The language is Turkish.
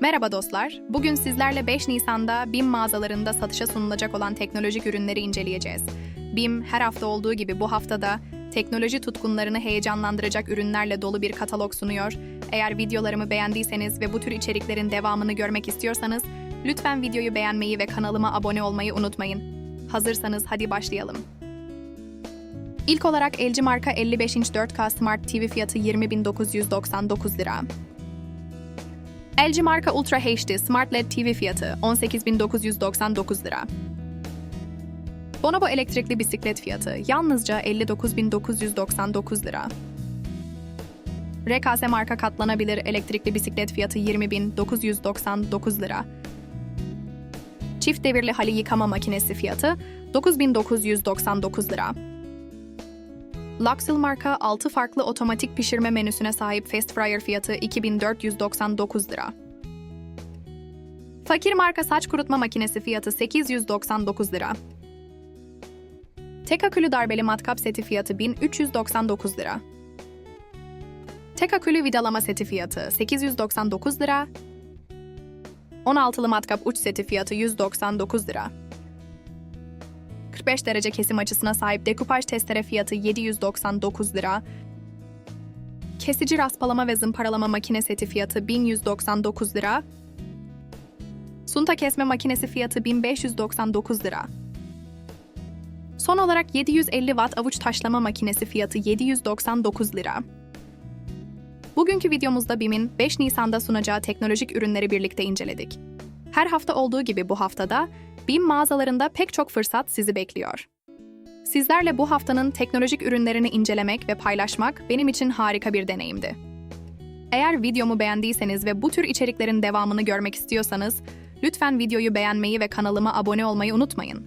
Merhaba dostlar. Bugün sizlerle 5 Nisan'da BİM mağazalarında satışa sunulacak olan teknolojik ürünleri inceleyeceğiz. BİM her hafta olduğu gibi bu haftada teknoloji tutkunlarını heyecanlandıracak ürünlerle dolu bir katalog sunuyor. Eğer videolarımı beğendiyseniz ve bu tür içeriklerin devamını görmek istiyorsanız lütfen videoyu beğenmeyi ve kanalıma abone olmayı unutmayın. Hazırsanız hadi başlayalım. İlk olarak LG marka 55 inç 4K Smart TV fiyatı 20.999 lira. LG marka Ultra HD Smart LED TV fiyatı 18.999 lira. Bonobo elektrikli bisiklet fiyatı yalnızca 59.999 lira. RKS marka katlanabilir elektrikli bisiklet fiyatı 20.999 lira. Çift devirli hali yıkama makinesi fiyatı 9.999 lira. Luxil marka 6 farklı otomatik pişirme menüsüne sahip Fast Fryer fiyatı 2499 lira. Fakir marka saç kurutma makinesi fiyatı 899 lira. Tek akülü darbeli matkap seti fiyatı 1399 lira. Tek akülü vidalama seti fiyatı 899 lira. 16'lı matkap uç seti fiyatı 199 lira. 45 derece kesim açısına sahip dekupaj testere fiyatı 799 lira. Kesici raspalama ve zımparalama makine seti fiyatı 1199 lira. Sunta kesme makinesi fiyatı 1599 lira. Son olarak 750 watt avuç taşlama makinesi fiyatı 799 lira. Bugünkü videomuzda BİM'in 5 Nisan'da sunacağı teknolojik ürünleri birlikte inceledik. Her hafta olduğu gibi bu haftada BİM mağazalarında pek çok fırsat sizi bekliyor. Sizlerle bu haftanın teknolojik ürünlerini incelemek ve paylaşmak benim için harika bir deneyimdi. Eğer videomu beğendiyseniz ve bu tür içeriklerin devamını görmek istiyorsanız, lütfen videoyu beğenmeyi ve kanalıma abone olmayı unutmayın.